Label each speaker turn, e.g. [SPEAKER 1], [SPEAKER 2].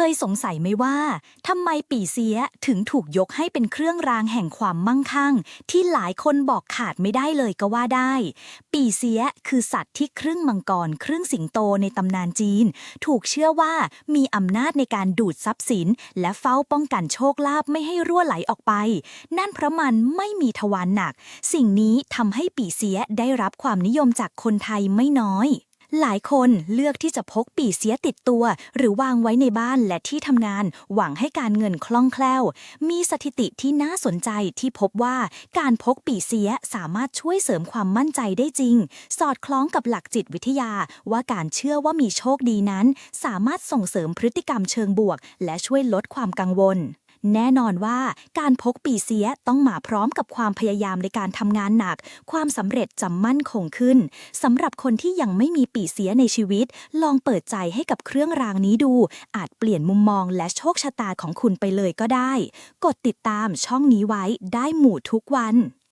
[SPEAKER 1] เคยสงสัยไหมว่าทำไมปีเสียถึงถูกยกให้เป็นเครื่องรางแห่งความมั่งคั่ง ที่หลายคนบอกขาดไม่ได้เลยก็ว่าได้ ปีเสียคือสัตว์ที่ครึ่งมังกรครึ่งสิงโตในตำนานจีน ถูกเชื่อว่ามีอำนาจในการดูดทรัพย์สิน และเฝ้าป้องกันโชคลาภไม่ให้รั่วไหลออกไป นั่นเพราะมันไม่มีทวารหนัก สิ่งนี้ทำให้ปีเสียได้รับความนิยมจากคนไทยไม่น้อย หลายคนเลือกที่จะพกปีเสียติดตัว หรือวางไว้ในบ้านและที่ทำงาน หวังให้การเงินคล่องแคล่ว มีสถิติที่น่าสนใจที่พบว่าการพกปีเสียสามารถช่วยเสริมความมั่นใจได้จริง สอดคล้องกับหลักจิตวิทยา ว่าการเชื่อว่ามีโชคดีนั้น สามารถส่งเสริมพฤติกรรมเชิงบวก และช่วยลดความกังวล แน่นอนว่าการพกปีเสียต้องมาพร้อมกับความพยายามในการทำงานหนัก ความสำเร็จจะมั่นคงขึ้นสำหรับคนที่ยังไม่มีปีเสียในชีวิต ลองเปิดใจให้กับเครื่องรางนี้ดู อาจเปลี่ยนมุมมองและโชคชะตาของคุณไปเลยก็ได้ กดติดตามช่องนี้ไว้ได้หมู่ทุกวัน